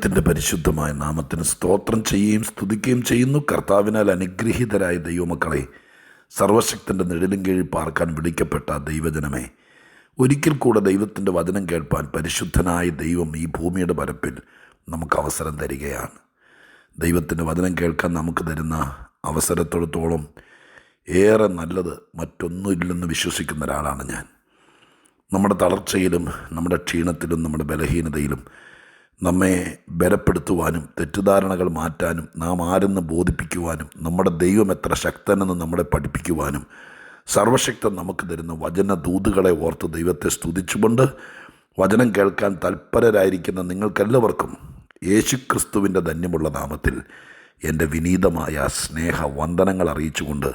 ദൈവത്തിന്റെ പരിശുദ്ധമായ നാമത്തിന് സ്തോത്രം ചെയ്യുകയും സ്തുതിക്കുകയും ചെയ്യുന്നു. കർത്താവിനാൽ അനുഗ്രഹീതരായ ദൈവമക്കളെ സർവശക്തന്റെ നിഴലും കീഴിൽ പാർക്കാൻ വിളിക്കപ്പെട്ട ദൈവജനമേ ഒരിക്കൽ കൂടെ ദൈവത്തിന്റെ വചനം കേൾപ്പാൻ പരിശുദ്ധനായ ദൈവം ഈ ഭൂമിയുടെ പരപ്പിൽ നമുക്ക് അവസരം തരികയാണ്. ദൈവത്തിന്റെ വചനം കേൾക്കാൻ നമുക്ക് തരുന്ന അവസരത്തോടത്തോളം ഏറെ നല്ലത് മറ്റൊന്നുമില്ലെന്ന് വിശ്വസിക്കുന്ന ഒരാളാണ് ഞാൻ. നമ്മുടെ തളർച്ചയിലും നമ്മുടെ ക്ഷീണത്തിലും നമ്മുടെ ബലഹീനതയിലും നമ്മെ ബലപ്പെടുത്തുവാനും തെറ്റിദ്ധാരണകൾ മാറ്റാനും നാം ആരെന്ന് ബോധിപ്പിക്കുവാനും നമ്മുടെ ദൈവം എത്ര ശക്തനെന്ന് നമ്മളെ പഠിപ്പിക്കുവാനും സർവശക്തൻ നമുക്ക് തരുന്ന വചന ദൂതുകളെ ഓർത്ത് ദൈവത്തെ സ്തുതിച്ചുകൊണ്ട് വചനം കേൾക്കാൻ തൽപരരായിരിക്കുന്ന നിങ്ങൾക്കെല്ലാവർക്കും യേശുക്രിസ്തുവിന്റെ ധന്യമുള്ള നാമത്തിൽ എന്റെ വിനീതമായ സ്നേഹ വന്ദനങ്ങൾ അറിയിച്ചുകൊണ്ട്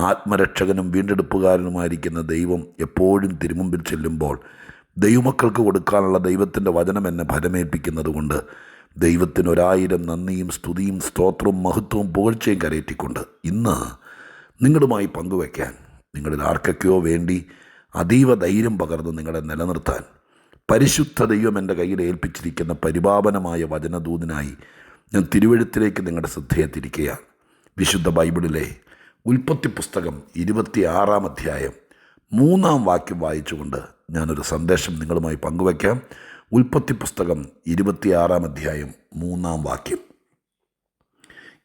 ആത്മരക്ഷകനും വീണ്ടെടുപ്പുകാരനുമായിരിക്കുന്ന ദൈവം എപ്പോഴും തിരുമുമ്പിൽ ചെല്ലുമ്പോൾ ദൈവമക്കൾക്ക് കൊടുക്കാനുള്ള ദൈവത്തിന്റെ വചനം എന്നെ ഫലമേൽപ്പിക്കുന്നത് കൊണ്ട് ദൈവത്തിന് ഒരായിരം നന്ദിയും സ്തുതിയും സ്തോത്രവും മഹത്വവും പുകഴ്ചയും കരയറ്റിക്കൊണ്ട് ഇന്ന് നിങ്ങളുമായി പങ്കുവയ്ക്കാൻ നിങ്ങളിൽ ആർക്കൊക്കെയോ വേണ്ടി അതീവ ധൈര്യം പകർന്ന് നിങ്ങളെ നിലനിർത്താൻ പരിശുദ്ധ ദൈവം എന്റെ കയ്യിൽ ഏൽപ്പിച്ചിരിക്കുന്ന പരിപാവനമായ വചനദൂതിനായി ഞാൻ തിരുവഴുത്തിലേക്ക് നിങ്ങളുടെ ശ്രദ്ധയെ തിരിക്കുകയാണ് വിശുദ്ധ ബൈബിളിലെ ഉൽപ്പത്തി പുസ്തകം ഇരുപത്തിയാറാം അധ്യായം മൂന്നാം വാക്യം വായിച്ചുകൊണ്ട് ഞാനൊരു സന്ദേശം നിങ്ങളുമായി പങ്കുവയ്ക്കാം. ഉൽപ്പത്തി പുസ്തകം ഇരുപത്തിയാറാം അധ്യായം മൂന്നാം വാക്യം.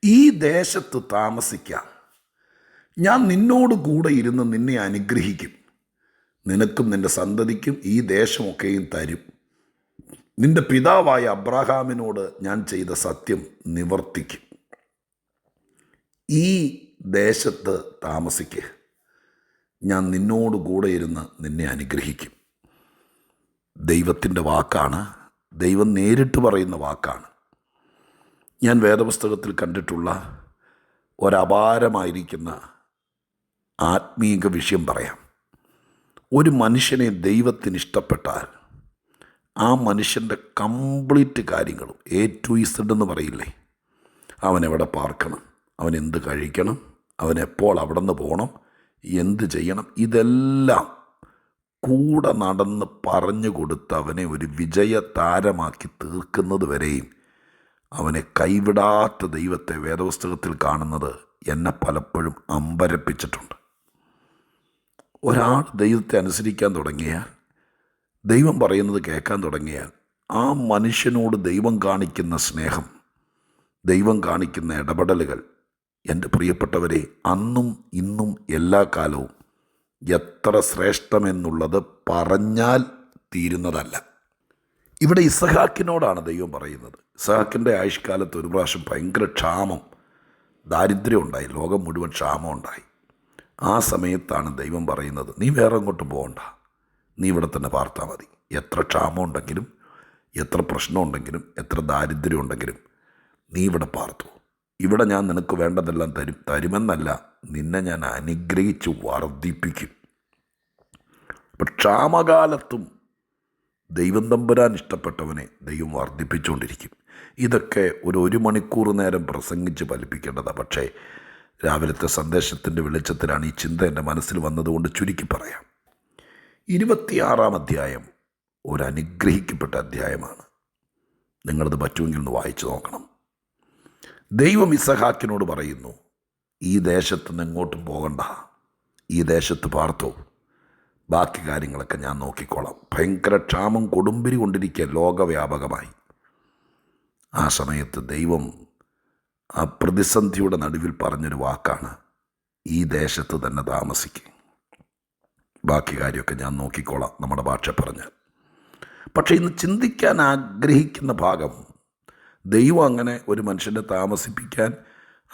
ഈ ദേശത്ത് താമസിക്കാം. ഞാൻ നിന്നോട് കൂടെ ഇരുന്ന് നിന്നെ അനുഗ്രഹിക്കും. നിനക്കും നിന്റെ സന്തതിക്കും ഈ ദേശമൊക്കെയും തരും. നിന്റെ പിതാവായ അബ്രഹാമിനോട് ഞാൻ ചെയ്ത സത്യം നിവർത്തിക്കും. ഈ ദേശത്ത് താമസിക്കുക. ഞാൻ നിന്നോട് കൂടെ ഇരുന്ന് നിന്നെ അനുഗ്രഹിക്കും. ദൈവത്തിന്റെ വാക്കാണ്. ദൈവം നേരിട്ട് പറയുന്ന വാക്കാണ്. ഞാൻ വേദപുസ്തകത്തിൽ കണ്ടിട്ടുള്ള ഒരപാരമായിരിക്കുന്ന ആത്മീക വിഷയം പറയാം. ഒരു മനുഷ്യനെ ദൈവത്തിന് ഇഷ്ടപ്പെട്ടാൽ ആ മനുഷ്യന്റെ കംപ്ലീറ്റ് കാര്യങ്ങളും എ ടു ഇസഡ് എന്ന് പറയില്ലേ? അവൻ എവിടെ പാർക്കണം? അവൻ എന്ത് കഴിക്കണം? അവൻ എപ്പോൾ അവിടെ നിന്ന് പോകണം? എന്ത് ചെയ്യണം? ഇതെല്ലാം കൂടെ നടന്ന് പറഞ്ഞു കൊടുത്ത് അവനെ ഒരു വിജയ താരമാക്കി തീർക്കുന്നത് വരെയും അവനെ കൈവിടാത്ത ദൈവത്തെ വേദപുസ്തകത്തിൽ കാണുന്നത് എന്നെ പലപ്പോഴും അമ്പരപ്പിച്ചിട്ടുണ്ട്. ഒരാൾ ദൈവത്തെ അനുസരിക്കാൻ തുടങ്ങിയാൽ ദൈവം പറയുന്നത് കേൾക്കാൻ തുടങ്ങിയാൽ ആ മനുഷ്യനോട് ദൈവം കാണിക്കുന്ന സ്നേഹം ദൈവം കാണിക്കുന്ന ഇടപെടലുകൾ എന്റെ പ്രിയപ്പെട്ടവരെ അന്നും ഇന്നും എല്ലാ കാലവും എത്ര ശ്രേഷ്ഠമെന്നുള്ളത് പറഞ്ഞാൽ തീരുന്നതല്ല. ഇവിടെ ഇസഹാക്കിനോടാണ് ദൈവം പറയുന്നത്. ഇസഹാക്കിന്റെ ആയുഷ്കാലത്ത് ഒരു പ്രാവശ്യം ഭയങ്കര ക്ഷാമം ദാരിദ്ര്യം ഉണ്ടായി ലോകം മുഴുവൻ ക്ഷാമം ഉണ്ടായി. ആ സമയത്താണ് ദൈവം പറയുന്നത് നീ വേറെ അങ്ങോട്ട് പോകണ്ട. നീ ഇവിടെ തന്നെ പാർത്താൽ മതി. എത്ര ക്ഷാമം ഉണ്ടെങ്കിലും എത്ര പ്രശ്നമുണ്ടെങ്കിലും എത്ര ദാരിദ്ര്യം ഉണ്ടെങ്കിലും നീ ഇവിടെ പാർത്തു. ഇവിടെ ഞാൻ നിനക്ക് വേണ്ടതെല്ലാം തരും. തരുമെന്നല്ല നിന്നെ ഞാൻ അനുഗ്രഹിച്ച് വർദ്ധിപ്പിക്കും. അപ്പം ക്ഷാമകാലത്തും ദൈവം തമ്പുരാൻ ഇഷ്ടപ്പെട്ടവനെ ദൈവം വർദ്ധിപ്പിച്ചുകൊണ്ടിരിക്കും. ഇതൊക്കെ ഒരു ഒരു മണിക്കൂർ നേരം പ്രസംഗിച്ച് ഫലിപ്പിക്കേണ്ടതാണ് പക്ഷേ രാവിലത്തെ സന്ദേശത്തിന്റെ വെളിച്ചത്തിലാണ് ഈ ചിന്ത എന്റെ മനസ്സിൽ വന്നതുകൊണ്ട് ചുരുക്കി പറയാം. ഇരുപത്തിയാറാം അധ്യായം ഒരു അനുഗ്രഹിക്കപ്പെട്ട അധ്യായമാണ്. നിങ്ങളത് പറ്റുമെങ്കിൽ ഒന്ന് വായിച്ചു നോക്കണം. ദൈവം ഇസഹാക്കിനോട് പറയുന്നു ഈ ദേശത്ത് നിന്ന് പോകണ്ട. ഈ ദേശത്ത് പാർത്തോ. ബാക്കി കാര്യങ്ങളൊക്കെ ഞാൻ നോക്കിക്കോളാം. ഭയങ്കര ക്ഷാമം കൊടുമ്പിരി കൊണ്ടിരിക്കുക ലോകവ്യാപകമായി. ആ സമയത്ത് ദൈവം ആ പ്രതിസന്ധിയുടെ നടുവിൽ പറഞ്ഞൊരു വാക്കാണ് ഈ ദേശത്ത് തന്നെ താമസിക്കും. ബാക്കി കാര്യമൊക്കെ ഞാൻ നോക്കിക്കോളാം നമ്മുടെ ഭാഷ പറഞ്ഞാൽ. പക്ഷേ ഇന്ന് ചിന്തിക്കാൻ ആഗ്രഹിക്കുന്ന ഭാഗം ദൈവം അങ്ങനെ ഒരു മനുഷ്യനെ താമസിപ്പിക്കാൻ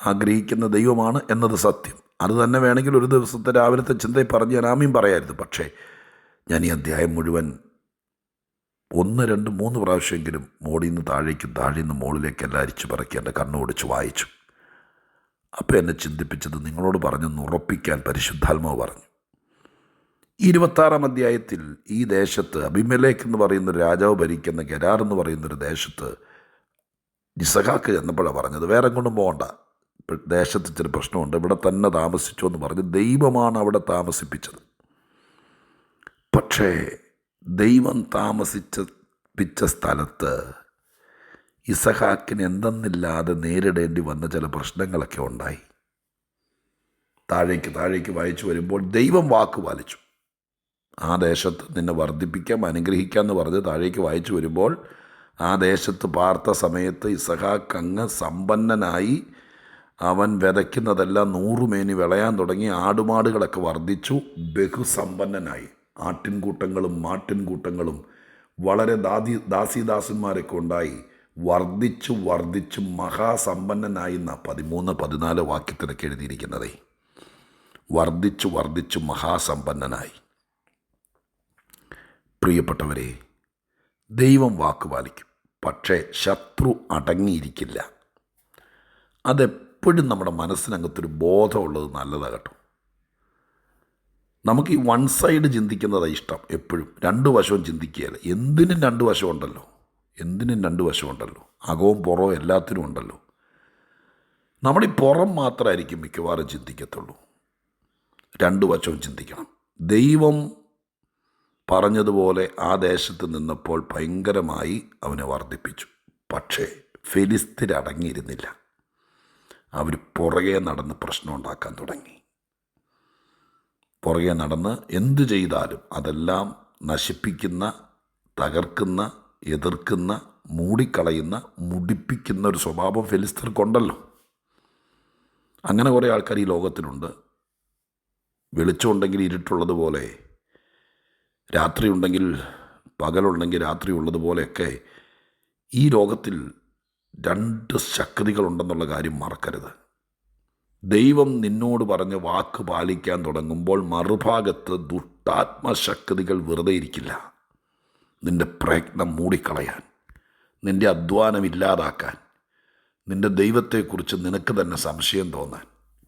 ആഗ്രഹിക്കുന്ന ദൈവമാണ് എന്നത് സത്യം. അത് തന്നെ വേണമെങ്കിൽ ഒരു ദിവസത്തെ രാവിലത്തെ ചിന്തയിൽ പറഞ്ഞ് ഞാൻ ആമീൻ പറയായിരുന്നു. പക്ഷേ ഞാൻ ഈ അധ്യായം മുഴുവൻ ഒന്ന് രണ്ട് മൂന്ന് പ്രാവശ്യമെങ്കിലും മോളിൽ നിന്ന് താഴേക്കും താഴെ നിന്ന് മുകളിലേക്കെല്ലാം അരിച്ചു പറക്കി എന്റെ കണ്ണോടിച്ച് വായിച്ചു. അപ്പോൾ എന്നെ ചിന്തിപ്പിച്ചത് നിങ്ങളോട് പറഞ്ഞെന്ന് ഉറപ്പിക്കാൻ പരിശുദ്ധാത്മാവ് പറഞ്ഞു. ഇരുപത്താറാം അധ്യായത്തിൽ ഈ ദേശത്ത് അഭിമലേക്ക് എന്ന് പറയുന്ന രാജാവ് ഭരിക്കുന്ന ഗരാർ എന്ന് പറയുന്നൊരു ദേശത്ത് ഇസഹാക്ക് ചെന്നപ്പോഴാണ് പറഞ്ഞത്. വേറെ കൊണ്ടും പോകണ്ട. ദേശത്ത് ഇച്ചിരി പ്രശ്നമുണ്ട്. ഇവിടെ തന്നെ താമസിച്ചു എന്ന് പറഞ്ഞ് ദൈവമാണ് അവിടെ താമസിപ്പിച്ചത്. പക്ഷേ ദൈവം താമസിച്ച പിച്ച സ്ഥലത്ത് ഇസഹാക്കിന് എന്തെന്നില്ലാതെ നേരിടേണ്ടി വന്ന ചില പ്രശ്നങ്ങളൊക്കെ ഉണ്ടായി. താഴേക്ക് താഴേക്ക് വായിച്ചു വരുമ്പോൾ ദൈവം വാക്ക് പാലിച്ചു. ആ ദേശത്ത് നിന്നെ വർദ്ധിപ്പിക്കാം അനുഗ്രഹിക്കാം എന്ന് പറഞ്ഞ് താഴേക്ക് വായിച്ചു വരുമ്പോൾ ആ ദേശത്ത് പാർത്ത സമയത്ത് ഇസഹാക്ക് അങ്ങ് സമ്പന്നനായി അവൻ വിതയ്ക്കുന്നതെല്ലാം നൂറുമേനി വിളയാൻ തുടങ്ങി ആടുമാടുകളൊക്കെ വർദ്ധിച്ചു. ബഹുസമ്പന്നനായി. ആട്ടിൻകൂട്ടങ്ങളും മാട്ടിൻകൂട്ടങ്ങളും വളരെ ദാദി ദാസിദാസന്മാരൊക്കെ ഉണ്ടായി. വർദ്ധിച്ചു വർദ്ധിച്ചു മഹാസമ്പന്നനായി എന്ന പതിമൂന്ന് പതിനാല് വാക്യത്തിലൊക്കെ എഴുതിയിരിക്കുന്നതേ. വർദ്ധിച്ചു വർദ്ധിച്ചു മഹാസമ്പന്നനായി. പ്രിയപ്പെട്ടവരെ ദൈവം വാക്ക് പാലിക്കും പക്ഷേ ശത്രു അടങ്ങിയിരിക്കില്ല. അതെപ്പോഴും നമ്മുടെ മനസ്സിനകത്തൊരു ബോധമുള്ളത് നല്ലതാണ് കേട്ടോ. നമുക്ക് ഈ വൺ സൈഡ് ചിന്തിക്കുന്നതാണ് ഇഷ്ടം എപ്പോഴും. രണ്ട് വശവും ചിന്തിക്കുകയല്ല. എന്തിനും രണ്ട് വശമുണ്ടല്ലോ എന്തിനും രണ്ട് വശമുണ്ടല്ലോ അകവും പുറവും എല്ലാത്തിനും ഉണ്ടല്ലോ. നമ്മൾ ഈ പുറം മാത്രമായിരിക്കും മിക്കവാറും ചിന്തിക്കത്തുള്ളൂ. രണ്ട് വശവും ചിന്തിക്കണം. ദൈവം പറഞ്ഞതുപോലെ ആ ദേശത്ത് നിന്നപ്പോൾ ഭയങ്കരമായി അവനെ വർദ്ധിപ്പിച്ചു. പക്ഷേ ഫെലിസ്തരടങ്ങിയിരുന്നില്ല അവർ പുറകെ നടന്ന് പ്രശ്നം ഉണ്ടാക്കാൻ തുടങ്ങി. പുറകെ നടന്ന് എന്തു ചെയ്താലും അതെല്ലാം നശിപ്പിക്കുന്ന തകർക്കുന്ന എതിർക്കുന്ന മൂടിക്കളയുന്ന മുടിപ്പിക്കുന്ന ഒരു സ്വഭാവം ഫിലിസ്തീർക്കുണ്ടല്ലോ അങ്ങനെ കുറേ ആൾക്കാർ ഈ ലോകത്തിലുണ്ട്. വെളിച്ചമുണ്ടെങ്കിൽ ഇരുട്ടുള്ളതുപോലെ രാത്രിയുണ്ടെങ്കിൽ പകലുണ്ടെങ്കിൽ രാത്രി ഉള്ളതുപോലെയൊക്കെ ഈ ലോകത്തിൽ രണ്ട് ശക്തികളുണ്ടെന്നുള്ള കാര്യം മറക്കരുത്. ദൈവം നിന്നോട് പറഞ്ഞ വാക്ക് പാലിക്കാൻ തുടങ്ങുമ്പോൾ മറുഭാഗത്ത് ദുഷ്ടാത്മശക്തികൾ വെറുതെ ഇരിക്കില്ല. നിന്റെ പ്രയത്നം മൂടിക്കളയാൻ നിന്റെ അധ്വാനം ഇല്ലാതാക്കാൻ നിന്റെ ദൈവത്തെക്കുറിച്ച് നിനക്ക് തന്നെ സംശയം തോന്നാൻ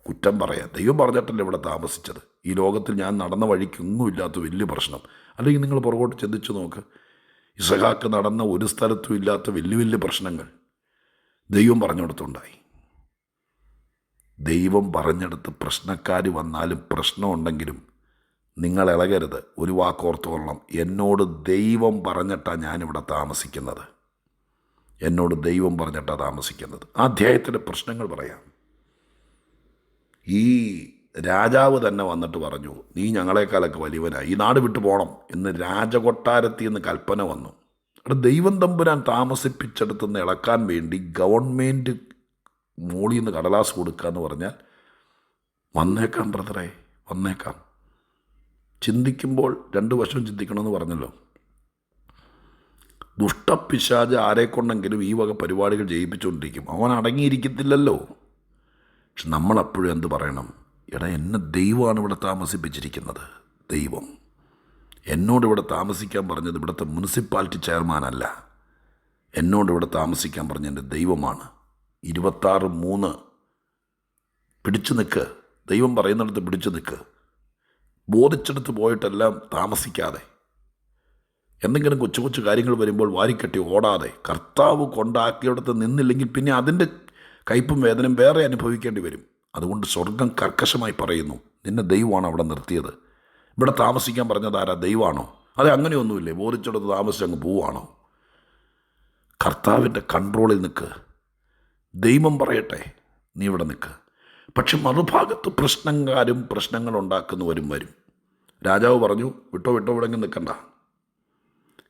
കുറ്റം പറയാൻ. ദൈവം പറഞ്ഞിട്ടല്ലേ ഇവിടെ താമസിച്ചത്? ഈ ലോകത്തിൽ ഞാൻ നടന്ന വഴിക്കൊന്നുമില്ലാത്ത വലിയ പ്രശ്നം. അല്ലെങ്കിൽ നിങ്ങൾ പുറകോട്ട് ചിന്തിച്ചു നോക്ക്. ഇസഹാക്ക് നടന്ന ഒരു സ്ഥലത്തും ഇല്ലാത്ത വലിയ വലിയ പ്രശ്നങ്ങൾ ദൈവം പറഞ്ഞെടുത്തുണ്ടായി ദൈവം പറഞ്ഞെടുത്ത് പ്രശ്നക്കാർ വന്നാലും പ്രശ്നമുണ്ടെങ്കിലും നിങ്ങൾ ഇളകരുത്. ഒരു വാക്കോർത്തോളണം എന്നോട് ദൈവം പറഞ്ഞിട്ടാണ് ഞാനിവിടെ താമസിക്കുന്നത്. എന്നോട് ദൈവം പറഞ്ഞിട്ടാണ് താമസിക്കുന്നത്. ആ അധ്യായത്തിന്റെ പ്രശ്നങ്ങൾ പറയാം. ഈ രാജാവ് തന്നെ വന്നിട്ട് പറഞ്ഞു നീ ഞങ്ങളെക്കാളൊക്കെ വലിയവനായി. ഈ നാട് വിട്ടു പോകണം എന്ന് രാജകൊട്ടാരത്തിൽ നിന്ന് കൽപ്പന വന്നു. അവിടെ ദൈവം തമ്പുരാൻ താമസിപ്പിച്ചെടുത്ത് നിന്ന് ഇളക്കാൻ വേണ്ടി ഗവൺമെന്റ് മോളിൽ നിന്ന് കടലാസ് കൊടുക്കുക എന്ന് പറഞ്ഞാൽ വന്നേക്കാം ബ്രദറെ വന്നേക്കാം. ചിന്തിക്കുമ്പോൾ രണ്ട് വശം ചിന്തിക്കണമെന്ന് പറഞ്ഞല്ലോ. ദുഷ്ടപിശാജ് ആരെക്കൊണ്ടെങ്കിലും ഈ വക പരിപാടികൾ ചെയ്യിപ്പിച്ചുകൊണ്ടിരിക്കും അവൻ അടങ്ങിയിരിക്കത്തില്ലല്ലോ. പക്ഷെ നമ്മളപ്പോഴും എന്ത് പറയണം? എടാ എന്നെ ദൈവമാണ് ഇവിടെ താമസിപ്പിച്ചിരിക്കുന്നത്. ദൈവം. എന്നോട് ഇവിടെ താമസിക്കാൻ പറഞ്ഞത് ഇവിടുത്തെ മുനിസിപ്പാലിറ്റി ചെയർമാനല്ല എന്നോട് ഇവിടെ താമസിക്കാൻ പറഞ്ഞ എന്റെ ദൈവമാണ്. ഇരുപത്താറ് മൂന്ന്. പിടിച്ചു നിൽക്ക് ദൈവം പറയുന്നിടത്ത് പിടിച്ചു നിൽക്ക് ബോധിച്ചെടുത്ത് പോയിട്ടെല്ലാം താമസിക്കാതെ. എന്തെങ്കിലും കൊച്ചു കൊച്ചു കാര്യങ്ങൾ വരുമ്പോൾ വാരിക്കെട്ടി ഓടാതെ. കർത്താവ് കൊണ്ടാക്കിയിടത്ത് നിന്നില്ലെങ്കിൽ പിന്നെ അതിന്റെ കയ്പും വേദനയും വേറെ അനുഭവിക്കേണ്ടി വരും. അതുകൊണ്ട് സ്വർഗം കർക്കശമായി പറയുന്നു നിന്നെ ദൈവമാണ് അവിടെ നിർത്തിയത്. ഇവിടെ താമസിക്കാൻ പറഞ്ഞത് ആരാ? ദൈവമാണോ? അത് അങ്ങനെയൊന്നുമില്ലേ? ബോധിച്ചിടത്ത് താമസിച്ച് അങ്ങ് പോവാണോ കർത്താവിന്റെ കൺട്രോളിൽ നിൽക്ക്. ദൈവം പറയട്ടെ നീ ഇവിടെ നിൽക്ക്. പക്ഷെ മറുഭാഗത്ത് പ്രശ്നക്കാരും പ്രശ്നങ്ങൾ ഉണ്ടാക്കുന്നവരും വരും. രാജാവ് പറഞ്ഞു വിട്ടോ വിട്ടോ ഇവിടെ നിൽക്കണ്ട.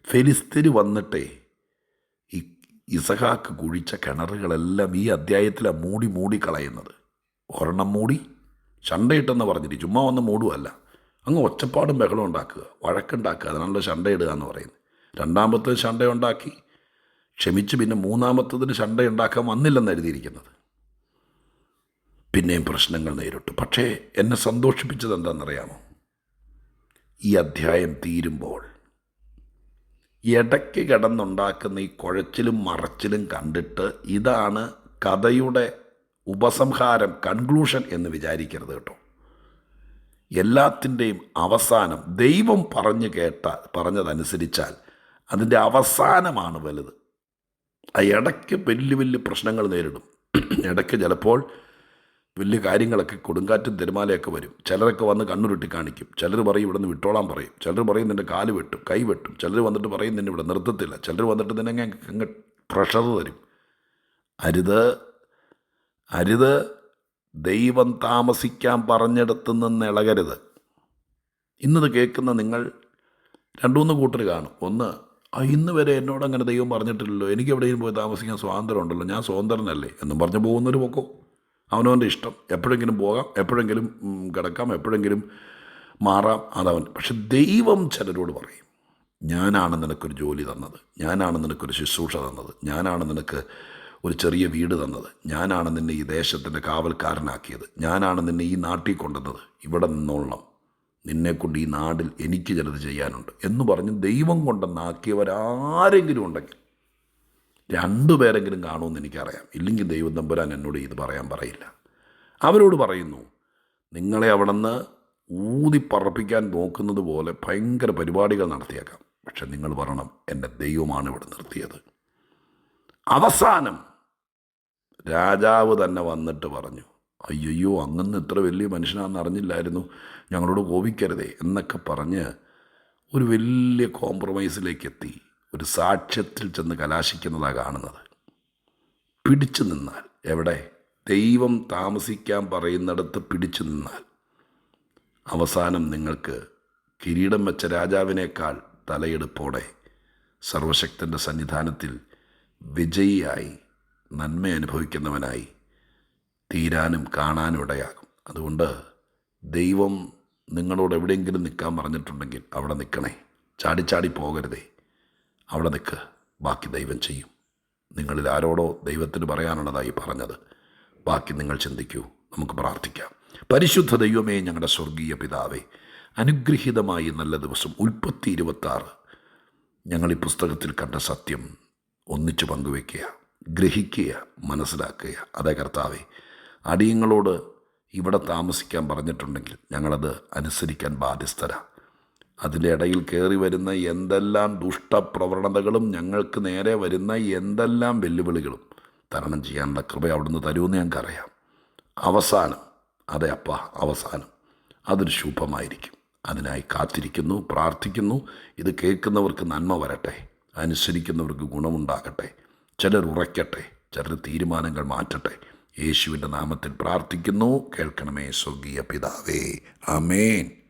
ഫെലിസ്തീന് വന്നിട്ടേ ഈ ഇസഹാക്ക് കുഴിച്ച കിണറുകളെല്ലാം ഈ അധ്യായത്തിലാണ് മൂടി മൂടി കളയുന്നത്. ഒരെണ്ണം മൂടി ശണ്ടയിട്ടെന്ന് പറഞ്ഞിട്ട് ചുമ്മാ വന്ന് മൂടുമല്ല അങ്ങ് ഒച്ചപ്പാടും ബഹളം ഉണ്ടാക്കുക വഴക്കുണ്ടാക്കുക അതിനാണല്ലോ ശണ്ടയിടുക എന്ന് പറയുന്നത്. രണ്ടാമത്തെ ശണ്ടയുണ്ടാക്കി ക്ഷമിച്ച് പിന്നെ മൂന്നാമത്തതിന് ശണ്ടയുണ്ടാക്കാൻ വന്നില്ലെന്ന് എഴുതിയിരിക്കുന്നത്. പിന്നെയും പ്രശ്നങ്ങൾ നേരിട്ടു. പക്ഷേ എന്നെ സന്തോഷിപ്പിച്ചത് എന്താണെന്നറിയാമോ? ഈ അധ്യായം തീരുമ്പോൾ ഇടയ്ക്ക് കിടന്നുണ്ടാക്കുന്ന ഈ കുഴച്ചിലും മറച്ചിലും കണ്ടിട്ട് ഇതാണ് കഥയുടെ ഉപസംഹാരം കൺക്ലൂഷൻ എന്ന് വിചാരിക്കരുത് കേട്ടോ. എല്ലാത്തിന്റെയും അവസാനം ദൈവം പറഞ്ഞു കേട്ട പറഞ്ഞതനുസരിച്ചാൽ അതിന്റെ അവസാനമാണ് വലുത്. ആ ഇടയ്ക്ക് വലിയ വലിയ പ്രശ്നങ്ങൾ നേരിടും. ഇടയ്ക്ക് ചിലപ്പോൾ വലിയ കാര്യങ്ങളൊക്കെ കൊടുങ്കാറ്റും തിരുമാലയൊക്കെ വരും. ചിലരൊക്കെ വന്ന് കണ്ണുരുട്ടി കാണിക്കും. ചിലർ പറയും ഇവിടെ നിന്ന് വിട്ടോളാൻ പറയും. ചിലർ പറയും നിന്റെ കാൽ വെട്ടും കൈ വെട്ടും. ചിലർ വന്നിട്ട് പറയും നിന്നെ ഇവിടെ നിർത്തത്തില്ല. ചിലർ വന്നിട്ട് നിന്നെ അങ്ങ് പ്രഷർ തരും. അരുത്. അരുത് ദൈവം താമസിക്കാൻ പറഞ്ഞിടത്തു നിന്ന് ഇളകരുത്. ഇന്നത് കേൾക്കുന്ന നിങ്ങൾ രണ്ടുമൂന്ന് കൂട്ടർ കാണും. ഒന്ന് ആ ഇന്ന് വരെ എന്നോട് അങ്ങനെ ദൈവം പറഞ്ഞിട്ടില്ലല്ലോ. എനിക്ക് എവിടെയും പോയി താമസിക്കാൻ സ്വാതന്ത്ര്യം ഉണ്ടല്ലോ ഞാൻ സ്വതന്ത്രനല്ലേ? എന്നും പറഞ്ഞ് പോകുന്നൊരു പൊക്കോ. അവനവന്റെ ഇഷ്ടം. എപ്പോഴെങ്കിലും പോകാം എപ്പോഴെങ്കിലും കിടക്കാം എപ്പോഴെങ്കിലും മാറാം അതവൻ. പക്ഷെ ദൈവം ചിലരോട് പറയും ഞാനാണ് നിനക്കൊരു ജോലി തന്നത്. ഞാനാണ് നിനക്കൊരു ശുശ്രൂഷ തന്നത്. ഞാനാണ് നിനക്ക് ഒരു ചെറിയ വീട് തന്നത്. ഞാനാണ് നിന്നെ ഈ ദേശത്തിന്റെ കാവൽക്കാരനാക്കിയത്. ഞാനാണ് നിന്നെ ഈ നാട്ടിൽ കൊണ്ടുവന്നത്. ഇവിടെ നിന്നോളണം. നിന്നെക്കൊണ്ട് ഈ നാടിൽ എനിക്ക് ചിലത് ചെയ്യാനുണ്ട് എന്ന് പറഞ്ഞ് ദൈവം കൊണ്ടെന്നാക്കിയവരാരെങ്കിലും ഉണ്ടെങ്കിൽ രണ്ടു പേരെങ്കിലും കാണുമെന്ന് എനിക്കറിയാം. ഇല്ലെങ്കിൽ ദൈവം തമ്പുരാൻ എന്നോട് ഇത് പറയാൻ പറയില്ല. അവരോട് പറയുന്നു നിങ്ങളെ അവിടെ നിന്ന് ഊതിപ്പറപ്പിക്കാൻ നോക്കുന്നത് പോലെ ഭയങ്കര പരിപാടികൾ നടത്തിയേക്കാം. പക്ഷെ നിങ്ങൾ പറയണം എന്റെ ദൈവമാണ് ഇവിടെ നിർത്തിയത്. അവസാനം രാജാവ് തന്നെ വന്നിട്ട് പറഞ്ഞു അയ്യോ അങ്ങന്ന് ഇത്ര വലിയ മനുഷ്യനാണെന്ന് അറിഞ്ഞില്ലായിരുന്നു. ഞങ്ങളോട് കോപിക്കരുതേ എന്നൊക്കെ പറഞ്ഞ് ഒരു വലിയ കോംപ്രമൈസിലേക്ക് എത്തി. ഒരു സാക്ഷ്യത്തിൽ ചെന്ന് കലാശിക്കുന്നതാണ് കാണുന്നത്. പിടിച്ചു നിന്നാൽ എവിടെ? ദൈവം താമസിക്കാൻ പറയുന്നിടത്ത് പിടിച്ചു നിന്നാൽ. അവസാനം നിങ്ങൾക്ക് കിരീടം വെച്ച രാജാവിനേക്കാൾ തലയെടുപ്പോടെ സർവശക്തന്റെ സന്നിധാനത്തിൽ വിജയിയായി നന്മ അനുഭവിക്കുന്നവനായി തീരാനും കാണാനും ഇടയാകും അതുകൊണ്ട് ദൈവം നിങ്ങളോട് എവിടെയെങ്കിലും നിൽക്കാൻ പറഞ്ഞിട്ടുണ്ടെങ്കിൽ അവിടെ നിൽക്കണേ. ചാടിച്ചാടി പോകരുതേ. അവിടെ നിൽക്ക്. ബാക്കി ദൈവം ചെയ്യും. നിങ്ങളിൽ ആരോടോ ദൈവത്തിന് പറയാനുള്ളതായി പറഞ്ഞത്. ബാക്കി നിങ്ങൾ ചിന്തിക്കൂ. നമുക്ക് പ്രാർത്ഥിക്കാം. പരിശുദ്ധ ദൈവമേ ഞങ്ങളുടെ സ്വർഗീയ പിതാവേ അനുഗ്രഹീതമായി നല്ല ദിവസം. ഉൽപ്പത്തി ഇരുപത്താറ്. ഞങ്ങൾ ഈ പുസ്തകത്തിൽ കണ്ട സത്യം ഒന്നിച്ചു പങ്കുവെക്കുക ഗ്രഹിക്കുക മനസ്സിലാക്കുക. അതേ കർത്താവെ അടിയങ്ങളോട് ഇവിടെ താമസിക്കാൻ പറഞ്ഞിട്ടുണ്ടെങ്കിൽ ഞങ്ങളത് അനുസരിക്കാൻ ബാധ്യസ്ഥരാണ് അതിന്റെ ഇടയിൽ കയറി വരുന്ന എന്തെല്ലാം ദുഷ്ടപ്രവണതകളും ഞങ്ങൾക്ക് നേരെ വരുന്ന എന്തെല്ലാം വെല്ലുവിളികളും തരണം ചെയ്യാനുള്ള കൃപ അവിടുന്ന് തരുമെന്ന് ഞങ്ങൾക്കറിയാം. അവസാനം അതെ അപ്പ അവസാനം. അതൊരു ശുഭമായിരിക്കും. അതിനായി കാത്തിരിക്കുന്നു പ്രാർത്ഥിക്കുന്നു. ഇത് കേൾക്കുന്നവർക്ക് നന്മ വരട്ടെ. അനുസരിക്കുന്നവർക്ക് ഗുണമുണ്ടാകട്ടെ. ചിലർ ഉറയ്ക്കട്ടെ ചിലർ തീരുമാനങ്ങൾ മാറ്റട്ടെ. യേശുവിന്റെ നാമത്തിൽ പ്രാർത്ഥിക്കുന്നു. കേൾക്കണമേ സ്വർഗീയ പിതാവേ. ആമേൻ.